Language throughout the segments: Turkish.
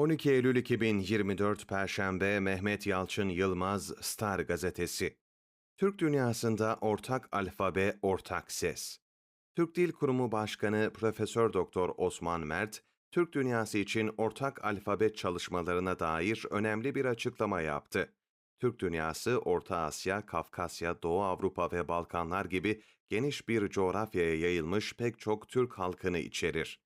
12 Eylül 2024 Perşembe Mehmet Yalçın Yılmaz Star Gazetesi Türk dünyasında ortak alfabe, ortak ses. Türk Dil Kurumu Başkanı Profesör Doktor Osman Mert, Türk dünyası için ortak alfabe çalışmalarına dair önemli bir açıklama yaptı. Türk dünyası Orta Asya, Kafkasya, Doğu Avrupa ve Balkanlar gibi geniş bir coğrafyaya yayılmış pek çok Türk halkını içerir.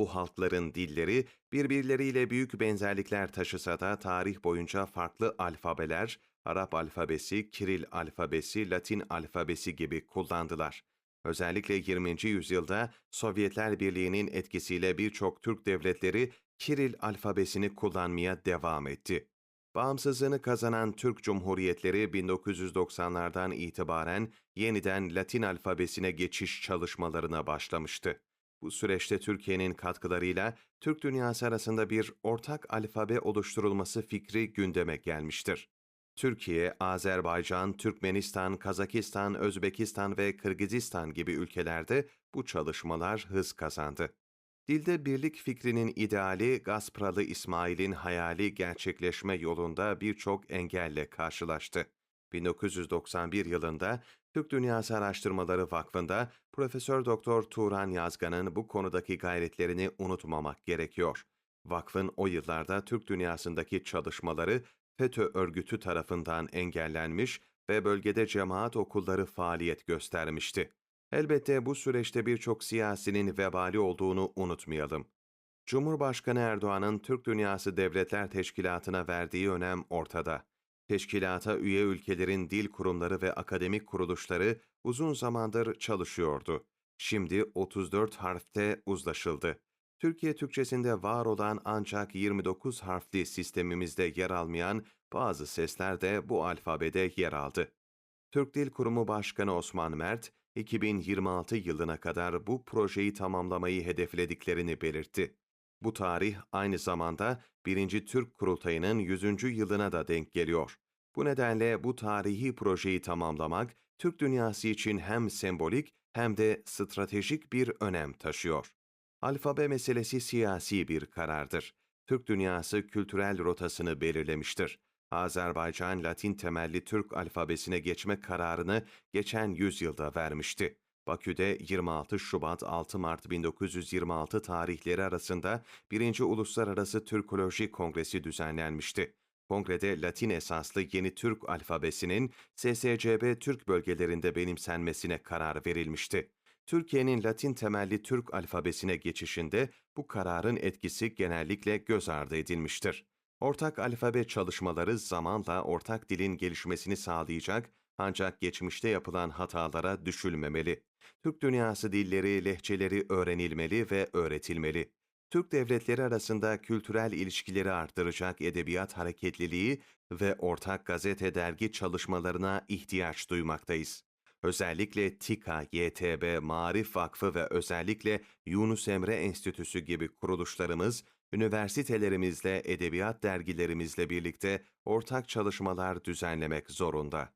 Bu halkların dilleri birbirleriyle büyük benzerlikler taşısa da tarih boyunca farklı alfabeler, Arap alfabesi, Kiril alfabesi, Latin alfabesi gibi kullandılar. Özellikle 20. yüzyılda Sovyetler Birliği'nin etkisiyle birçok Türk devletleri Kiril alfabesini kullanmaya devam etti. Bağımsızlığını kazanan Türk Cumhuriyetleri 1990'lardan itibaren yeniden Latin alfabesine geçiş çalışmalarına başlamıştı. Bu süreçte Türkiye'nin katkılarıyla Türk dünyası arasında bir ortak alfabe oluşturulması fikri gündeme gelmiştir. Türkiye, Azerbaycan, Türkmenistan, Kazakistan, Özbekistan ve Kırgızistan gibi ülkelerde bu çalışmalar hız kazandı. Dilde birlik fikrinin ideali Gaspralı İsmail'in hayali gerçekleşme yolunda birçok engelle karşılaştı. 1991 yılında Türk Dünyası Araştırmaları Vakfı'nda Profesör Doktor Turan Yazgan'ın bu konudaki gayretlerini unutmamak gerekiyor. Vakfın o yıllarda Türk dünyasındaki çalışmaları FETÖ örgütü tarafından engellenmiş ve bölgede cemaat okulları faaliyet göstermişti. Elbette bu süreçte birçok siyasinin vebali olduğunu unutmayalım. Cumhurbaşkanı Erdoğan'ın Türk Dünyası Devletler Teşkilatı'na verdiği önem ortada. Teşkilata üye ülkelerin dil kurumları ve akademik kuruluşları uzun zamandır çalışıyordu. Şimdi 34 harfte uzlaşıldı. Türkiye Türkçesinde var olan ancak 29 harfli sistemimizde yer almayan bazı sesler de bu alfabede yer aldı. Türk Dil Kurumu Başkanı Osman Mert, 2026 yılına kadar bu projeyi tamamlamayı hedeflediklerini belirtti. Bu tarih aynı zamanda 1. Türk Kurultayı'nın 100. yılına da denk geliyor. Bu nedenle bu tarihi projeyi tamamlamak Türk dünyası için hem sembolik hem de stratejik bir önem taşıyor. Alfabe meselesi siyasi bir karardır. Türk dünyası kültürel rotasını belirlemiştir. Azerbaycan Latin temelli Türk alfabesine geçme kararını geçen yüzyılda vermişti. Bakü'de 26 Şubat 6 Mart 1926 tarihleri arasında 1. Uluslararası Türkoloji Kongresi düzenlenmişti. Kongrede Latin esaslı yeni Türk alfabesinin SSCB Türk bölgelerinde benimsenmesine karar verilmişti. Türkiye'nin Latin temelli Türk alfabesine geçişinde bu kararın etkisi genellikle göz ardı edilmiştir. Ortak alfabe çalışmaları zamanla ortak dilin gelişmesini sağlayacak ancak geçmişte yapılan hatalara düşülmemeli. Türk dünyası dilleri, lehçeleri öğrenilmeli ve öğretilmeli. Türk devletleri arasında kültürel ilişkileri arttıracak edebiyat hareketliliği ve ortak gazete dergi çalışmalarına ihtiyaç duymaktayız. Özellikle TİKA, YTB, Marif Vakfı ve özellikle Yunus Emre Enstitüsü gibi kuruluşlarımız, üniversitelerimizle, edebiyat dergilerimizle birlikte ortak çalışmalar düzenlemek zorunda.